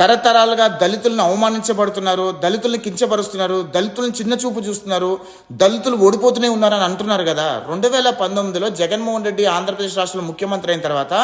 తరతరాలుగా దళితులను అవమానించబడుతున్నారు దళితుల్ని కించపరుస్తున్నారు దళితులను చిన్న చూపు చూస్తున్నారు దళితులు ఓడిపోతూనే ఉన్నారని అంటున్నారు కదా. రెండు వేల పంతొమ్మిదిలో జగన్మోహన్ రెడ్డి ఆంధ్రప్రదేశ్ రాష్ట్రంలో ముఖ్యమంత్రి అయిన తర్వాత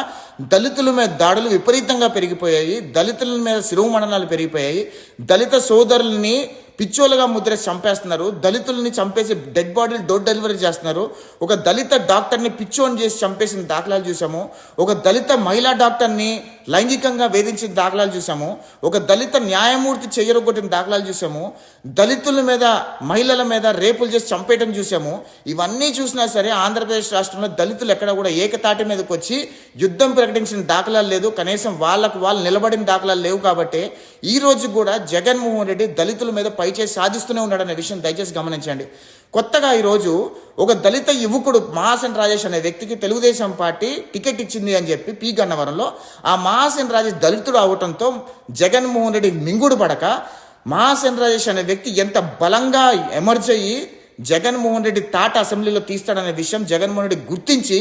దళితుల మీద దాడులు విపరీతంగా పెరిగిపోయాయి దళితుల మీద శిరోమణనాలు పెరిగిపోయాయి దళిత సోదరుల్ని పిచ్చోలుగా ముద్ర చంపేస్తున్నారు దళితుల్ని చంపేసి డెడ్ బాడీలు డోర్ డెలివరీ చేస్తున్నారు ఒక దళిత డాక్టర్ని పిచ్చోని చేసి చంపేసిన దాఖలాలు చూసాము ఒక దళిత మహిళా డాక్టర్ని లైంగికంగా వేధించిన దాఖలాలు చూసాము ఒక దళిత న్యాయమూర్తి చెయ్యరగొట్టిన దాఖలాలు చూసాము దళితుల మీద మహిళల మీద రేపులు చేసి చంపేయడం చూసాము ఇవన్నీ చూసినా సరే ఆంధ్రప్రదేశ్ రాష్ట్రంలో దళితులు ఎక్కడ కూడా ఏకతాటి మీదకి వచ్చి యుద్ధం ప్రకటించిన దాఖలాలు లేదు. కనీసం వాళ్ళకు వాళ్ళు నిలబడిన దాఖలాలు లేవు కాబట్టి ఈ రోజు కూడా జగన్మోహన్ రెడ్డి దళితుల మీద పైచేసి సాధిస్తూనే ఉన్నాడనే విషయం దయచేసి గమనించండి. కొత్తగా ఈరోజు ఒక దళిత యువకుడు మహాసేన్ రాజేష్ అనే వ్యక్తికి తెలుగుదేశం పార్టీ టికెట్ ఇచ్చింది అని చెప్పి పి గన్నవరంలో ఆ మహాసేన్ రాజేష్ దళితుడు అవటంతో జగన్మోహన్ రెడ్డి మింగుడు పడక మహాసేన్ రాజేష్ అనే వ్యక్తి ఎంత బలంగా ఎమర్జ్ అయ్యి జగన్మోహన్ రెడ్డి తాట అసెంబ్లీలో తీస్తాడనే విషయం జగన్మోహన్ రెడ్డి గుర్తించి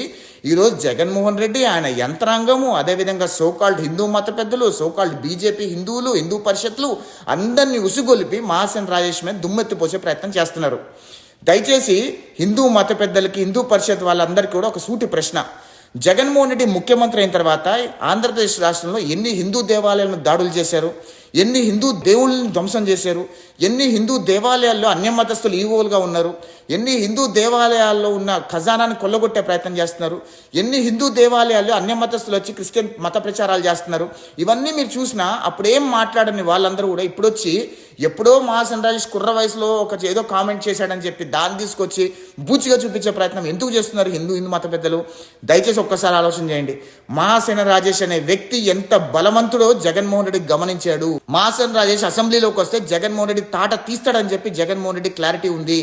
ఈరోజు జగన్మోహన్ రెడ్డి ఆయన యంత్రాంగము అదేవిధంగా సోకాల్డ్ హిందూ మత పెద్దలు సోకాల్డ్ బీజేపీ హిందువులు హిందూ పరిషత్లు అందరినీ ఉసుగొలిపి మహాసేన్ రాజేష్ మీద దుమ్మెత్తిపోసే ప్రయత్నం చేస్తున్నారు. దయచేసి హిందూ మత పెద్దలకి హిందూ పరిషత్ వాళ్ళందరికీ కూడా ఒక సూటి ప్రశ్న. జగన్మోహన్ రెడ్డి ముఖ్యమంత్రి అయిన తర్వాత ఆంధ్రప్రదేశ్ రాష్ట్రంలో ఎన్ని హిందూ దేవాలయాలను దాడులు చేశారు? ఎన్ని హిందూ దేవుళ్ళని ధ్వంసం చేశారు? ఎన్ని హిందూ దేవాలయాల్లో అన్యమతస్తులు ఈవోలుగా ఉన్నారు? ఎన్ని హిందూ దేవాలయాల్లో ఉన్న ఖజానాన్ని కొల్లగొట్టే ప్రయత్నం చేస్తున్నారు? ఎన్ని హిందూ దేవాలయాల్లో అన్యమతస్తులు వచ్చి క్రిస్టియన్ మత ప్రచారాలు చేస్తున్నారు? ఇవన్నీ మీరు చూసినా అప్పుడేం మాట్లాడని వాళ్ళందరూ కూడా ఇప్పుడు వచ్చి ఎప్పుడో మా రాజేష్ కుర్ర వయసులో ఒక ఏదో కామెంట్ చేశాడని చెప్పి దాన్ని తీసుకొచ్చి బూచిగా చూపించే ప్రయత్నం ఎందుకు చేస్తున్నారు హిందూ హిందూ మత పెద్దలు? దయచేసి ఒక్కసారి ఆలోచన చేయండి. మహాసేన రాజేష్ అనే వ్యక్తి ఎంత బలవంతుడో జగన్మోహన్ రెడ్డి గమనించాడు. మాసన్ రాజేష్ అసెంబ్లీలోకి వస్తే జగన్మోహన్ రెడ్డి తాట తీస్తాడని చెప్పి జగన్మోహన్ రెడ్డి క్లారిటీ ఉంది.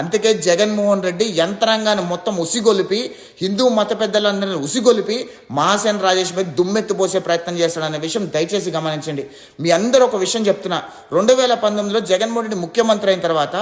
అందుకే జగన్మోహన్ రెడ్డి యంత్రాంగాన్ని మొత్తం ఉసిగొలిపి హిందూ మత పెద్దలందరినీ ఉసిగొలిపి మహాసేన్ రాజేష్ మీద దుమ్మెత్తిపోసే ప్రయత్నం చేస్తాడనే విషయం దయచేసి గమనించండి. మీ అందరూ ఒక విషయం చెప్తున్నా. రెండు వేల పంతొమ్మిదిలో జగన్మోహన్ రెడ్డి ముఖ్యమంత్రి అయిన తర్వాత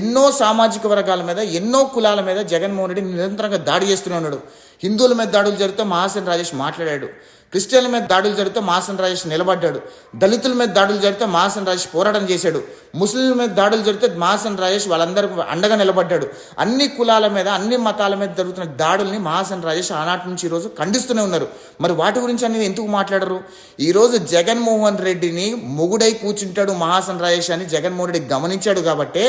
ఎన్నో సామాజిక వర్గాల మీద ఎన్నో కులాల మీద జగన్మోహన్ రెడ్డి నిరంతరంగా దాడి చేస్తూనే ఉన్నాడు. హిందువుల మీద దాడులు జరిగితే మహాసేన్ రాజేష్ మాట్లాడాడు. క్రిస్టియన్ల మీద దాడులు జరిగితే మాసన్ రాజేష్ నిలబడ్డాడు. దళితుల మీద దాడులు జరిగితే మాసన్ రాజేష్ పోరాటం చేశాడు. ముస్లింల మీద దాడులు జరిగితే మాసన్ రాజేష్ వాళ్ళందరికీ అండగా నిలబడ్డాడు. అన్ని కులాల మీద అన్ని మతాల మీద జరుగుతున్న దాడుల్ని మాసన్ రాజేష్ ఆనాటి నుంచి ఈరోజు ఖండిస్తూనే ఉన్నారు. మరి వాటి గురించి అనేది ఎందుకు మాట్లాడరు? ఈరోజు జగన్మోహన్ రెడ్డిని మొగుడై కూర్చుంటాడు మహాసన్ రాజేష్ అని జగన్మోహన్ రెడ్డి గమనించాడు కాబట్టి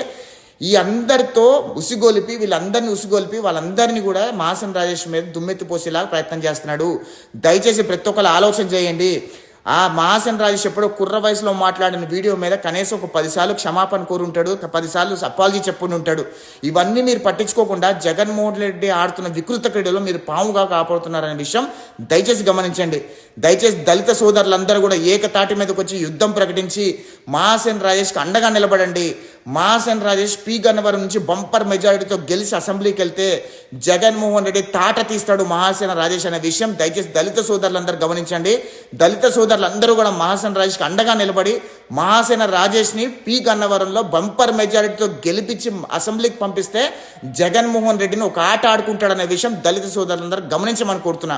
ఈ అందరితో ఉసిగొలిపి వీళ్ళందరినీ ఉసిగొలిపి వాళ్ళందరినీ కూడా మాసం రాజేష్ మీద దుమ్మెత్తిపోసేలాగా ప్రయత్నం చేస్తున్నాడు. దయచేసి ప్రతి ఒక్కరు ఆలోచన చేయండి. ఆ మహాసన్ రాజేష్ ఎప్పుడో కుర్ర వయసులో మాట్లాడిన వీడియో మీద కనీసం ఒక పదిసార్లు క్షమాపణ కోరుంటాడు. పదిసార్లు అపాలజీ చెప్పుని ఉంటాడు. ఇవన్నీ మీరు పట్టించుకోకుండా జగన్మోహన్ రెడ్డి ఆడుతున్న వికృత క్రీడలో మీరు పాముగా కాపాడుతున్నారనే విషయం దయచేసి గమనించండి. దయచేసి దళిత సోదరులందరూ కూడా ఏకతాటి మీదకి వచ్చి యుద్ధం ప్రకటించి మాసన్ రాజేష్కి అండగా నిలబడండి. మహాసేన రాజేష్ పి. గన్నవరం నుంచి బంపర్ మెజారిటీతో గెలిచి అసెంబ్లీకి వెళ్తే జగన్మోహన్ రెడ్డి తాట తీస్తాడు మహాసేన రాజేష్ అనే విషయం. దయచేసి దళిత సోదరులందరూ గమనించండి. దళిత సోదరులందరూ కూడా మహాసేన రాజేష్కి అండగా నిలబడి మహాసేన రాజేష్ని పి. గన్నవరంలో బంపర్ మెజారిటీతో గెలిపించి అసెంబ్లీకి పంపిస్తే జగన్మోహన్ రెడ్డిని ఒక ఆట ఆడుకుంటాడనే విషయం దళిత సోదరులందరూ గమనించమని కోరుతున్నా.